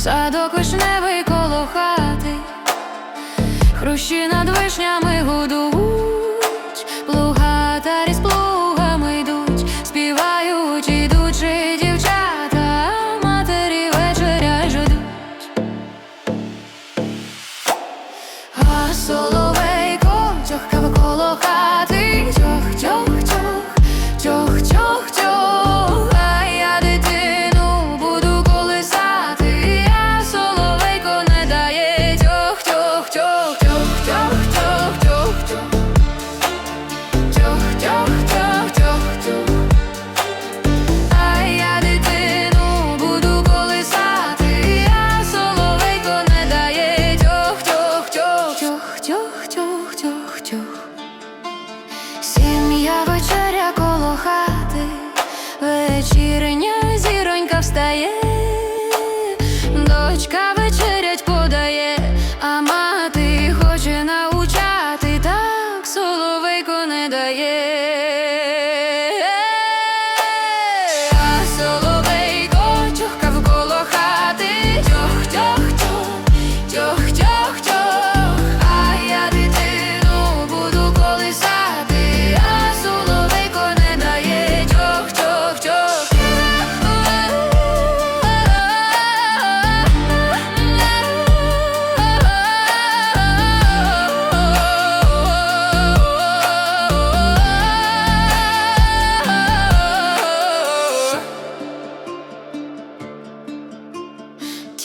Садок вишневий коло хати, хрущі над вишнями гудуть. Вечеря коло хати вечірня.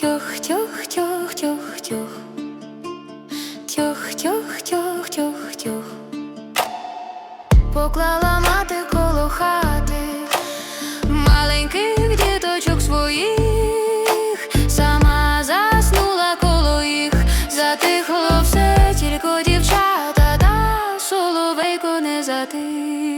тьох, тьох, тьох, тьох, тьох. Тьох, тьох, тьох, тьох, тьох. Поклала мати коло хати, маленьких діточок своїх, сама заснула коло їх, затихло все, тільки дівчата, та соловейко не затих.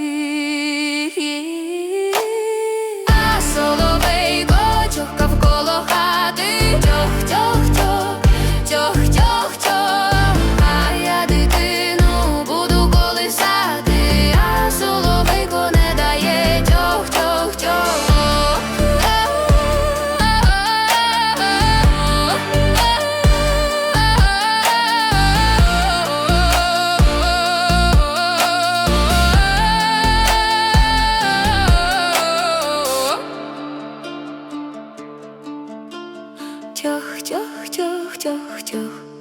тях, тях, тях, тях, тях.